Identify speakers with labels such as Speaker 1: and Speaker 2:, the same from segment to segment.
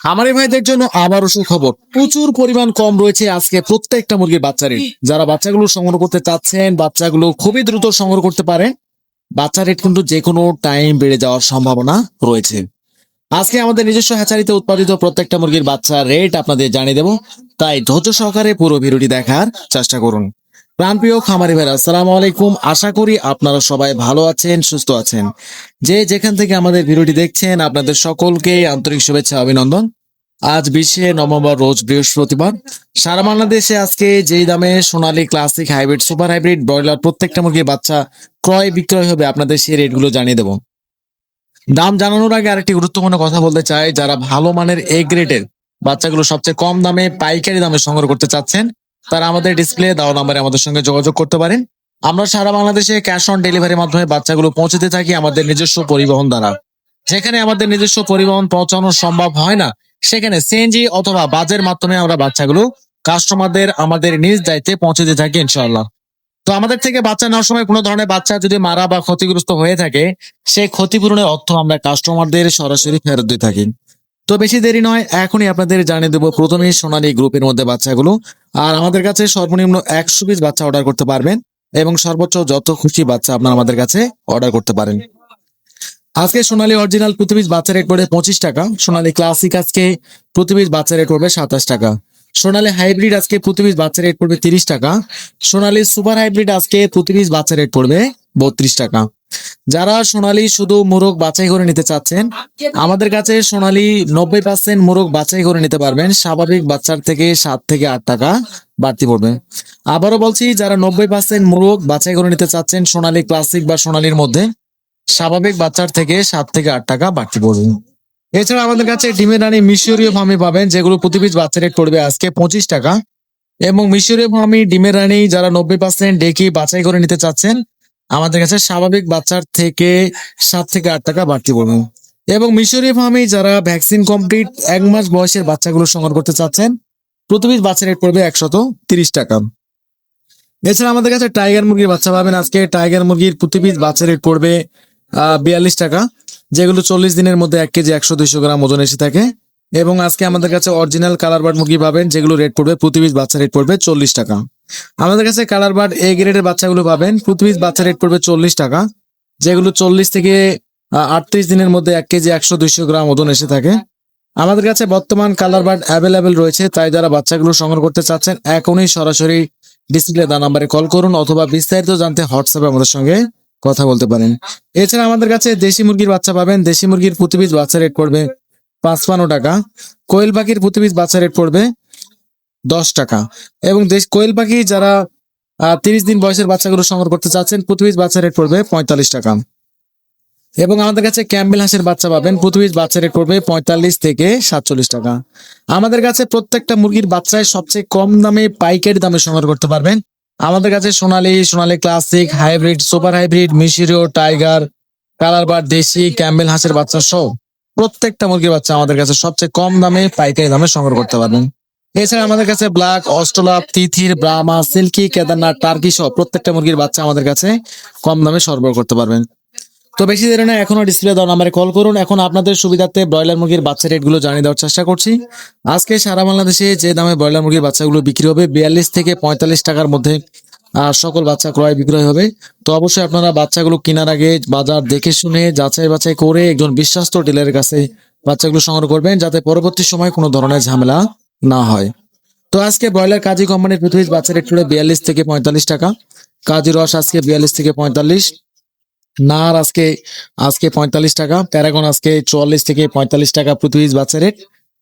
Speaker 1: খামারি ভাইদের জন্য আবারও সুখবর। প্রচুর পরিমাণ কম রয়েছে আজকে প্রত্যেকটা মুরগির বাচ্চা রেট যারা বাচ্চাগুলো সংগ্রহ করতে চাচ্ছেন, বাচ্চাগুলো খুবই দ্রুত সংগ্রহ করতে পারে বাচ্চা রেট কিন্তু যে কোনো টাইম বেড়ে যাওয়ার সম্ভাবনা রয়েছে। আজকে আমাদের নিজস্ব হ্যাচারিতে উৎপাদিত প্রত্যেকটা মুরগির বাচ্চা রেট আপনাদের জানিয়ে দেব। তাই ধৈর্য সহকারে পুরো ভিডিওটি দেখার চেষ্টা করুন। প্রাণপ্রিয় খামারি ভাইরা, আসসালামু আলাইকুম। আশা করি আপনারা সবাই ভালো আছেন, সুস্থ আছেন। যে যেখান থেকে আমাদের ভিডিওটি দেখছেন, আপনাদের সকলকে আন্তরিক শুভেচ্ছা, অভিনন্দন। আজ বিশে নভেম্বর, রোজ বৃহস্পতিবার। সারা বাংলাদেশে আজকে যেই দামে Sonali classic hybrid, super hybrid, broiler প্রত্যেকটা মুরগির বাচ্চা ক্রয় বিক্রয় হবে, আপনাদের সেই রেটগুলো জানিয়ে দেবো। দাম জানানোর আগে আরেকটি গুরুত্বপূর্ণ কথা বলতে চাই। যারা ভালো মানের এ গ্রেডের বাচ্চাগুলো সবচেয়ে কম দামে, পাইকারি দামে সংগ্রহ করতে চাচ্ছেন তারা আমাদের ডিসপ্লে দেওয়া নাম্বারে আমাদের সঙ্গে যোগাযোগ করতে পারেন। আমরা সারা বাংলাদেশে ক্যাশ অন ডেলিভারির মাধ্যমে বাচ্চাগুলো পৌঁছতে থাকি আমাদের নিজস্ব পরিবহন দ্বারা। যেখানে আমাদের নিজস্ব পরিবহন পৌঁছানো সম্ভব হয় না, সেখানে সিএনজি অথবা বাজের মাধ্যমে আমরা বাচ্চাগুলো কাস্টমারদের আমাদের নিজ দায়িত্বে পৌঁছে দিয়ে থাকি ইনশাআল্লাহ। তো আমাদের থেকে বাচ্চা নেওয়ার সময় কোনো ধরনের বাচ্চা যদি মারা বা ক্ষতিগ্রস্ত হয়ে থাকে, সেই ক্ষতিপূরণের অর্থ আমরা কাস্টমারদের সরাসরি ফেরত দিয়ে থাকি। তো বেশি দেরি নয়, এখনই আপনাদের জানিয়ে দেবো প্রথমেই সোনালী গ্রুপের মধ্যে বাচ্চাগুলো। আর আমাদের কাছে সর্বনিম্ন একশো পিস বাচ্চা অর্ডার করতে পারবেন এবং সর্বোচ্চ যত খুশি বাচ্চা আপনারা আমাদের কাছে অর্ডার করতে পারেন। আজকে সোনালী অরিজিনাল প্রতি পিস বাচ্চা রেট পড়বে পঁচিশ টাকা, সোনালী ক্লাসিক আজকে প্রতি পিস বাচ্চা রেট পড়বে সাতাশ টাকা, সোনালী হাইব্রিড আজকে প্রতি পিস বাচ্চা রেট পড়বে তিরিশ টাকা, সোনালী সুপার হাইব্রিড আজকে প্রতি পিস বাচ্চা রেট পড়বে বত্রিশ টাকা। যারা সোনালী শুধু মোরগ বাছাই করে নিতে চাচ্ছেন, আমাদের কাছে সোনালী নব্বই পার্সেন্ট মোরগ বাছাই করে নিতে পারবেন। স্বাভাবিক বাচ্চার থেকে সাত থেকে আট টাকা বাড়তি পড়বে। আবারও বলছি, যারা নব্বই পার্সেন্ট মোরগ বাছাই করে নিতে চাচ্ছেন, সোনালী ক্লাসিক বা সোনালীর মধ্যে, স্বাভাবিক বাচ্চার থেকে সাত থেকে আট টাকা বাড়তি পড়বে। এছাড়া আমাদের কাছে ডিমের রানী মিশরীয় ফার্মে পাবেন, যেগুলো প্রতি পিস বাচ্চা রেট পড়বে আজকে পঁচিশ টাকা। এবং মিশরীয় ফার্মি ডিমের রানী যারা নব্বই পার্সেন্ট ডেকে বাছাই করে নিতে চাচ্ছেন আমাদের কাছে স্বাভাবিক বাচ্চার থেকে সাত থেকে আট টাকা বাড়তি পড়বে। এবং মিশরীয় ফার্মে যারা ভ্যাকসিন কমপ্লিট এক মাস বয়সের বাচ্চাগুলো সংগ্রহ করতে চাচ্ছেন প্রতি বাচ্চা রেট পড়বে একশত তিরিশ টাকা। এছাড়া আমাদের কাছে টাইগার মুরগির বাচ্চা পাবেন। আজকে টাইগার মুরগির প্রতি বাচ্চা রেট পড়বে বিয়াল্লিশ টাকা, যেগুলো চল্লিশ দিনের মধ্যে এক কেজি একশো দুইশো গ্রাম ওজন এসে থাকে। এবং আজকে আমাদের কাছে অরিজিনাল কালার বার্ড মুরগি পাবেন, যেগুলো রেট পড়বে, প্রতি বাচ্চা রেট পড়বে চল্লিশ টাকা। আমাদের কাছে কালার বার্ড এ গ্রেডের বাচ্চাগুলো পাবেন। প্রতি পিস বাচ্চা রেট পড়বে চল্লিশ টাকা। যেগুলো চল্লিশ থেকে আটত্রিশ দিনের মধ্যে এক কেজি একশো দুইশো গ্রাম ওজন এসে থাকে। আমাদের কাছে বর্তমান কালার বার্ড অ্যাভেলেবেল রয়েছে, তাই যারা বাচ্চাগুলো সংগ্রহ করতে চাচ্ছেন, এখনই সরাসরি ডিসপ্লে দা নাম্বারে কল করুন অথবা বিস্তারিত জানতে হোয়াটসঅ্যাপে আমাদের সঙ্গে কথা বলতে পারেন। এছাড়া আমাদের কাছে দেশি মুরগির বাচ্চা পাবেন। দেশি মুরগির প্রতি পিস বাচ্চা রেট পড়বে পাঁচপান্ন টাকা। কোয়েল পাখির প্রতি পিস বাচ্চা রেট পড়বে দশ টাকা। এবং দেশ কোয়েল পাখি যারা তিরিশ দিন বয়সের বাচ্চাগুলো সংগ্রহ করতে চাচ্ছেন পিস বাচ্চা রেট পড়বে পঁয়তাল্লিশ টাকা। এবং আমাদের কাছে ক্যাম্বেল হাঁসের বাচ্চা পাবেন পিস বাচ্চা রেট পড়বে পঁয়তাল্লিশ থেকে সাতচল্লিশ টাকা। আমাদের কাছে প্রত্যেকটা মুরগির বাচ্চায় সবচেয়ে কম দামে পাইকারি দামে সংগ্রহ করতে পারবেন। আমাদের কাছে Sonali Sonali classic, hybrid, super hybrid, মিশরীয়, টাইগার কালার বার দেশি, ক্যাম্বেল হাঁসের বাচ্চা সহ প্রত্যেকটা মুরগির বাচ্চা আমাদের কাছে সবচেয়ে কম দামে পাইকারি দামে সংগ্রহ করতে পারবেন। এছাড়া আমাদের কাছে ব্ল্যাক অস্ট্রোলাপ তিথির, ব্রাহ্মা, সিল্কি, কেদারনাথ, টার্কি সহ প্রত্যেকটা মুরগির বাচ্চা আমাদের কাছে কম দামে সরবরাহ করতে পারবেন। তো বেশি দেরি না এখনও ডিসপ্লে দেওয়া নাম্বারে কল করুন। এখন আপনাদের সুবিধার্থে ব্রয়লার মুরগির বাচ্চা রেটগুলো জানিয়ে দেওয়ার চেষ্টা করছি। আজকে সারা বাংলাদেশে যে দামে ব্রয়লার মুরগির বাচ্চাগুলো বিক্রি হবে, বিয়াল্লিশ থেকে পঁয়তাল্লিশ টাকার মধ্যে আর সকল বাচ্চা ক্রয় বিক্রয় হবে। তো অবশ্যই আপনারা বাচ্চাগুলো কেনার আগে বাজার দেখে শুনে, যাচাই বাছাই করে একজন বিশ্বস্ত ডিলারের কাছে বাচ্চাগুলো সংগ্রহ করবেন, যাতে পরবর্তী সময় কোনো ধরনের ঝামেলা না হয়। তো আজকে ব্রয়লার কাজী কোম্পানির পৃথিবীর বাচ্চা রেট বিয়াল্লিশ থেকে পঁয়তাল্লিশ টাকা। কাজী রস আজকে বিয়াল্লিশ থেকে পঁয়তাল্লিশ। নার আজকে আজকে পঁয়তাল্লিশ টাকা। প্যারাগন আজকে চুয়াল্লিশ থেকে পঁয়তাল্লিশ টাকা পিস বাচ্চা রেট।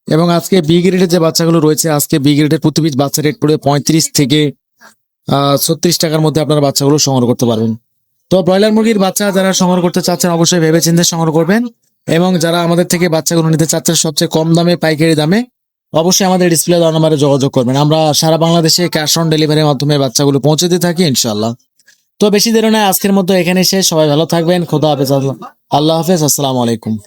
Speaker 1: এবং আজকে বি গ্রেডের যে বাচ্চাগুলো রয়েছে, আজকে বি গ্রেডের পিস বাচ্চা রেট পড়ে পঁয়ত্রিশ থেকে ছত্রিশ টাকার মধ্যে আপনারা বাচ্চাগুলো সংগ্রহ করতে পারবেন। তো ব্রয়লার মুরগির বাচ্চা যারা সংগ্রহ করতে চাচ্ছেন, অবশ্যই ভেবে চিন্তে সংগ্রহ করবেন। এবং যারা আমাদের থেকে বাচ্চাগুলো নিতে চাচ্ছেন, সবচেয়ে কম দামে, পাইকারি দামে অবশ্যই আমাদের ডিসপ্লে দেওয়া নাম্বারে যোগাযোগ করবেন। আমরা সারা বাংলাদেশে ক্যাশ অন ডেলিভারির মাধ্যমে বাচ্চাগুলো পৌঁছে দিয়ে থাকি ইনশাল্লাহ তো বেশি দেরি নয়, আজকের মতো এখানে শেষ। সবাই ভালো থাকবেন। খোদা হাফেজ। আল্লাহ হাফেজ। আসসালামু আলাইকুম।